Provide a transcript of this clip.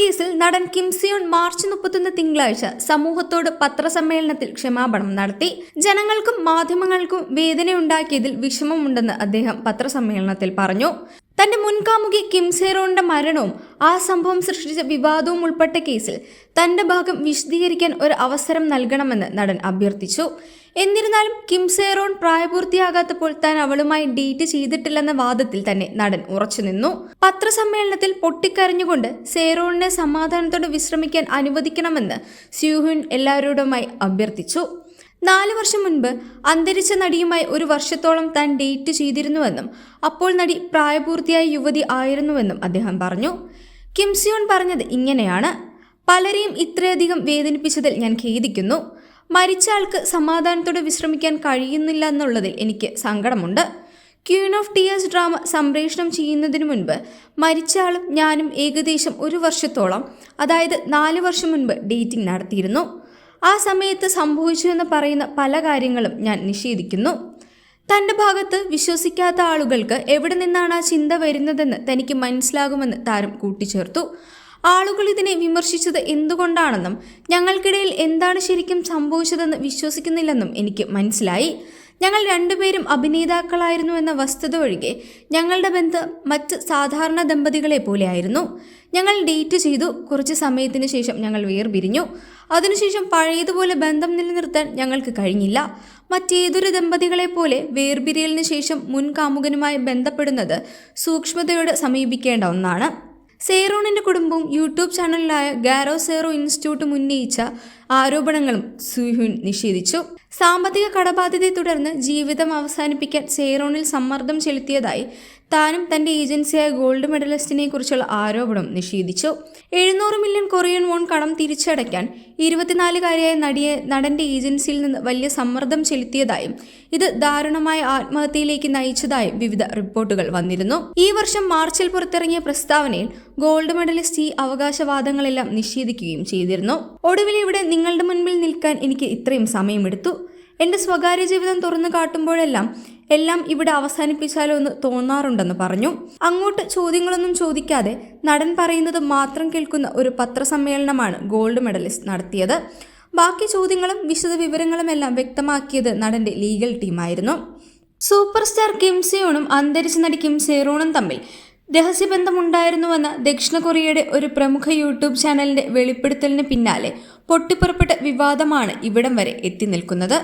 കേസിൽ നടൻ കിംസിയോൺ മാർച്ച് മുപ്പത്തൊന്ന് തിങ്കളാഴ്ച സമൂഹത്തോട് പത്രസമ്മേളനത്തിൽ ക്ഷമാപണം നടത്തി. ജനങ്ങൾക്കും മാധ്യമങ്ങൾക്കും വേദനയുണ്ടാക്കിയതിൽ വിഷമമുണ്ടെന്ന് അദ്ദേഹം പത്രസമ്മേളനത്തിൽ പറഞ്ഞു. തന്റെ മുൻകാമുകി കിം സേറോണിന്റെ മരണവും ആ സംഭവം സൃഷ്ടിച്ച വിവാദവും ഉൾപ്പെട്ട കേസിൽ തന്റെ ഭാഗം വിശദീകരിക്കാൻ ഒരു അവസരം നൽകണമെന്ന് നടൻ അഭ്യർത്ഥിച്ചു. എന്നിരുന്നാലും കിം സേറോൺ പ്രായപൂർത്തിയാകാത്തപ്പോൾ താൻ അവളുമായി ഡേറ്റ് ചെയ്തിട്ടില്ലെന്ന വാദത്തിൽ തന്നെ നടൻ ഉറച്ചുനിന്നു പത്രസമ്മേളനത്തിൽ പൊട്ടിക്കരഞ്ഞുകൊണ്ട് സേറോണിനെ സമാധാനത്തോടെ വിശ്രമിക്കാൻ അനുവദിക്കണമെന്ന് സ്യൂഹുൻ എല്ലാവരോടുമായി അഭ്യർത്ഥിച്ചു. നാല് വർഷം മുൻപ് അന്തരിച്ച നടിയുമായി ഒരു വർഷത്തോളം താൻ ഡേറ്റ് ചെയ്തിരുന്നുവെന്നും അപ്പോൾ നടി പ്രായപൂർത്തിയായ യുവതി ആയിരുന്നുവെന്നും അദ്ദേഹം പറഞ്ഞു. കിംസിയോൺ പറഞ്ഞത് ഇങ്ങനെയാണ്. പലരെയും ഇത്രയധികം വേദനിപ്പിച്ചതിൽ ഞാൻ ഖേദിക്കുന്നു. മരിച്ച ആൾക്ക് സമാധാനത്തോടെ വിശ്രമിക്കാൻ കഴിയുന്നില്ല എന്നുള്ളതിൽ എനിക്ക് സങ്കടമുണ്ട്. ക്യൂൻ ഓഫ് ടിയേഴ്സ് ഡ്രാമ സംപ്രേഷണം ചെയ്യുന്നതിന് മുൻപ് മരിച്ച ആളും ഞാനും ഏകദേശം ഒരു വർഷത്തോളം അതായത് നാല് വർഷം മുൻപ് ഡേറ്റിംഗ് നടത്തിയിരുന്നു. ആ സമയത്ത് സംഭവിച്ചു എന്ന് പറയുന്ന പല കാര്യങ്ങളും ഞാൻ നിഷേധിക്കുന്നു. തന്റെ ഭാഗത്ത് വിശ്വസിക്കാത്ത ആളുകൾക്ക് എവിടെ നിന്നാണ് ആ ചിന്ത വരുന്നതെന്ന് തനിക്ക് മനസ്സിലാകുമെന്ന് താരം കൂട്ടിച്ചേർത്തു. ആളുകൾ ഇതിനെ വിമർശിച്ചത് എന്തുകൊണ്ടാണെന്നും ഞങ്ങൾക്കിടയിൽ എന്താണ് ശരിക്കും സംഭവിച്ചതെന്ന് വിശ്വസിക്കുന്നില്ലെന്നും എനിക്ക് മനസ്സിലായി. ഞങ്ങൾ രണ്ടുപേരും അഭിനേതാക്കളായിരുന്നു എന്ന വസ്തുത ഒഴികെ ഞങ്ങളുടെ ബന്ധം മറ്റ് സാധാരണ ദമ്പതികളെ പോലെയായിരുന്നു ഞങ്ങൾ ഡേറ്റ് ചെയ്തു. കുറച്ച് സമയത്തിന് ശേഷം ഞങ്ങൾ വേർപിരിഞ്ഞു. അതിനുശേഷം പഴയതുപോലെ ബന്ധം നിലനിർത്താൻ ഞങ്ങൾക്ക് കഴിഞ്ഞില്ല. മറ്റേതൊരു ദമ്പതികളെ പോലെ വേർപിരിയലിന് ശേഷം മുൻകാമുകനുമായി ബന്ധപ്പെടുന്നത് സൂക്ഷ്മതയോട് സമീപിക്കേണ്ട ഒന്നാണ്. സേറോണിന്റെ കുടുംബവും യൂട്യൂബ് ചാനലിലായ ഗാരോ സേറോ ഇൻസ്റ്റിറ്റ്യൂട്ടും ഉന്നയിച്ച ആരോപണങ്ങളും സുഹുൻ നിഷേധിച്ചു. സാമ്പത്തിക കടബാധ്യതയെ തുടർന്ന് ജീവിതം അവസാനിപ്പിക്കാൻ സെയ്റോണിൽ സമ്മർദ്ദം ചെലുത്തിയതായി താനും തന്റെ ഏജൻസിയായ ഗോൾഡ് മെഡലിസ്റ്റിനെ കുറിച്ചുള്ള ആരോപണം നിഷേധിച്ചു. എഴുന്നൂറ് മില്യൺ കൊറിയൻ വോൺ കടം തിരിച്ചടയ്ക്കാൻ ഇരുപത്തിനാലുകാരിയായ നടിയെ നടന്റെ ഏജൻസിയിൽ നിന്ന് വലിയ സമ്മർദ്ദം ചെലുത്തിയതായും ഇത് ദാരുണമായ ആത്മഹത്യയിലേക്ക് നയിച്ചതായും വിവിധ റിപ്പോർട്ടുകൾ വന്നിരുന്നു. ഈ വർഷം മാർച്ചിൽ പുറത്തിറങ്ങിയ പ്രസ്താവനയിൽ ഗോൾഡ് മെഡലിസ്റ്റ് ഈ അവകാശവാദങ്ങളെല്ലാം നിഷേധിക്കുകയും ചെയ്തിരുന്നു. ഒടുവിൽ ഇവിടെ നിങ്ങളുടെ മുൻപിൽ നിൽക്കാൻ എനിക്ക് ഇത്രയും സമയമെടുത്തു. എന്റെ സ്വകാര്യ ജീവിതം തുറന്നു കാട്ടുമ്പോഴെല്ലാം എല്ലാം ഇവിടെ അവസാനിപ്പിച്ചാലോ എന്ന് തോന്നാറുണ്ടെന്ന് പറഞ്ഞു. അങ്ങോട്ട് ചോദ്യങ്ങളൊന്നും ചോദിക്കാതെ നടൻ പറയുന്നത് മാത്രം കേൾക്കുന്ന ഒരു പത്രസമ്മേളനമാണ് ഗോൾഡ് മെഡലിസ്റ്റ് നടത്തിയത്. ബാക്കി ചോദ്യങ്ങളും വിശദ വിവരങ്ങളുമെല്ലാം വ്യക്തമാക്കിയത് നടന്റെ ലീഗൽ ടീമായിരുന്നു. സൂപ്പർ സ്റ്റാർ കിം സിയോണും അന്തരിച്ച നടി കിം സേറോണും തമ്മിൽ രഹസ്യബന്ധമുണ്ടായിരുന്നുവെന്ന ദക്ഷിണ കൊറിയയുടെ ഒരു പ്രമുഖ യൂട്യൂബ് ചാനലിന്റെ വെളിപ്പെടുത്തലിന് പിന്നാലെ പൊട്ടിപ്പുറപ്പെട്ട വിവാദമാണ് ഇവിടം വരെ എത്തി നിൽക്കുന്നത്.